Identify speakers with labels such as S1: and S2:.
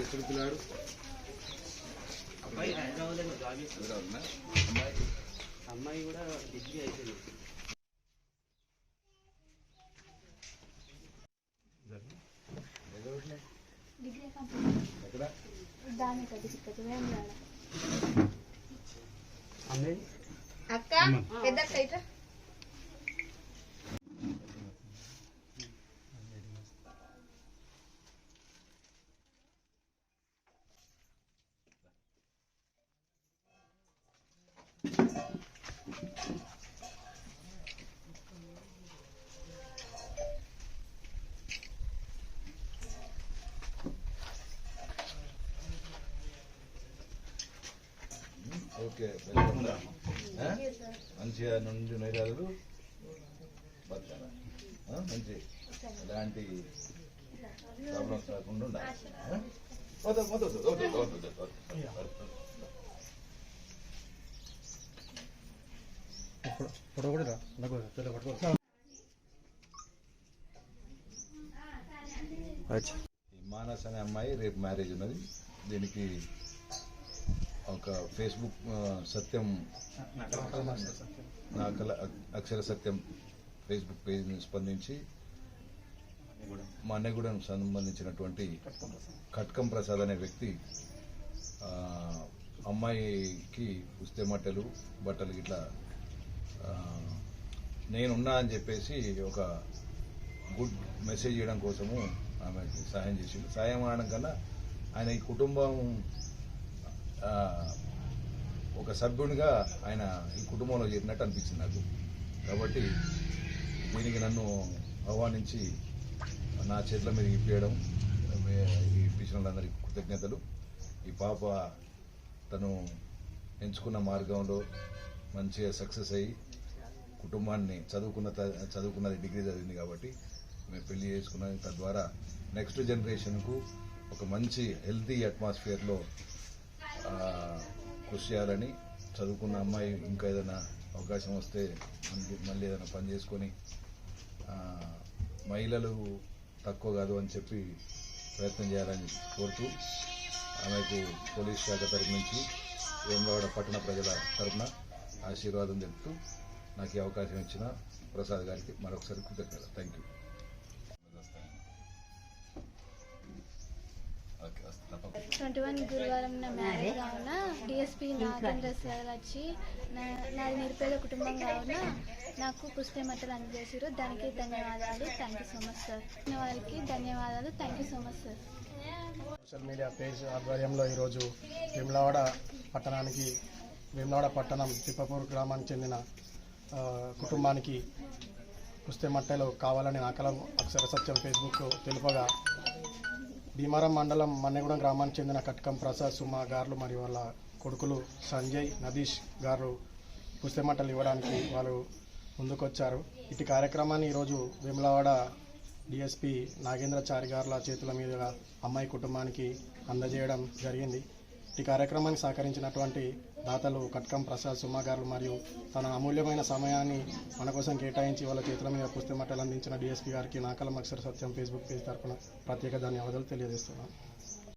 S1: ఎప్పుడు పిల్లాడు
S2: అబ్బాయి హైదరాబాద్లో జాబ్
S1: హైదరాబాద్నా? అమ్మాయి?
S2: అమ్మాయి కూడా డిగ్రీ అయిపోయింది?
S3: డిగ్రీ కంప్లీట్ దాని అక్క పెద్ద
S1: మంచిగా నుండి నైరాలు బతకాల? మంచి ఎలాంటి ప్రాబ్లమ్స్ రాకుండా ఉండాలి.
S4: రా. పట్టుకో.
S1: మానస్ అనే అమ్మాయి రేపు మ్యారేజ్ ఉన్నది. దీనికి ఒక ఫేస్బుక్ సత్యం. నాకల అక్షర సత్యం ఫేస్బుక్ పేజ్ని స్పందించి మా అన్నగూడెం సంబంధించినటువంటి కట్కం ప్రసాద్ అనే వ్యక్తి అమ్మాయికి పుస్తే మట్టలు బట్టలు ఇట్లా నేనున్నా అని చెప్పేసి ఒక గుడ్ మెసేజ్ చేయడం కోసము ఆమెకి సహాయం చేసిండు సహాయం అనడం కన్నా ఆయన ఈ కుటుంబం ఒక సభ్యునిగా ఆయన ఈ కుటుంబంలో చేరినట్టు అనిపించింది నాకు. కాబట్టి దీనికి నన్ను ఆహ్వానించి నా చేతుల మీద ఇప్పించడం ఈ ఇప్పించిన వాళ్ళందరికీ కృతజ్ఞతలు. ఈ పాప తను ఎంచుకున్న మార్గంలో మంచిగా సక్సెస్ అయ్యి కుటుంబాన్ని చదువుకున్న చదువుకున్నది డిగ్రీ చదివింది కాబట్టి మేము పెళ్ళి చేసుకున్నది తద్వారా నెక్స్ట్ జనరేషన్కు ఒక మంచి హెల్తీ అట్మాస్ఫియర్లో కృషి చేయాలని చదువుకున్న అమ్మాయి ఇంకా ఏదైనా అవకాశం వస్తే మళ్ళీ మళ్ళీ ఏదైనా పని చేసుకొని మహిళలు తక్కువ కాదు అని చెప్పి ప్రయత్నం చేయాలని కోరుతూ ఆమెకు పోలీస్ శాఖ తరపు నుంచి వేమవాడ పట్టణ ప్రజల తరపున ఆశీర్వాదం తెలుపుతూ నాకు ఈ అవకాశం ఇచ్చిన ప్రసాద్ గారికి మరొకసారి కృతజ్ఞత థ్యాంక్ యూ
S3: ట్వంటీ వన్ గురువారం నా మ్యారేజ్ కావున డిఎస్పి నాగేంద్ర సార్ వచ్చి నా- నాది నిరుపేద కుటుంబం కావున నాకు పుస్తక మట్టలు అందజేసారు దానికి ధన్యవాదాలు. Thank you so much sir వారికి ధన్యవాదాలు. Thank you so much sir
S4: social media page ఆధ్వర్యంలో ఈరోజు విమ్లవాడ పట్టణానికి విమ్లవాడ పట్టణం తిప్పపూర్ గ్రామానికి చెందిన కుటుంబానికి పుస్తే మట్టెలు కావాలని నాకలం అక్షర సత్యం ఫేస్బుక్ తెలుపగా భీమారం మండలం మన్నెగూడెం గ్రామానికి చెందిన కట్కం ప్రసాద్ సుమ గారు మరియు వాళ్ళ కొడుకులు సంజయ్ నదీష్ గారు పుస్తమంటలు ఇవ్వడానికి వాళ్ళు ముందుకొచ్చారు. ఇటు కార్యక్రమాన్ని ఈరోజు విమలవాడ డిఎస్పి నాగేంద్రచారి గారుల చేతుల మీదుగా అమ్మాయి కుటుంబానికి అందజేయడం జరిగింది. ఈ కార్యక్రమానికి సహకరించినటువంటి దాతలు కట్కం ప్రసాద్ సుమా గారు మరియు తన అమూల్యమైన సమయాన్ని మన కోసం కేటాయించి వాళ్ళ చేతుల మీద పుస్తకమట్టలు అందించిన డిఎస్పీ గారికి నాకల మక్సర్ సత్యం ఫేస్బుక్ పేజ్ తరఫున ప్రత్యేక ధన్యవాదాలు తెలియజేస్తున్నాను.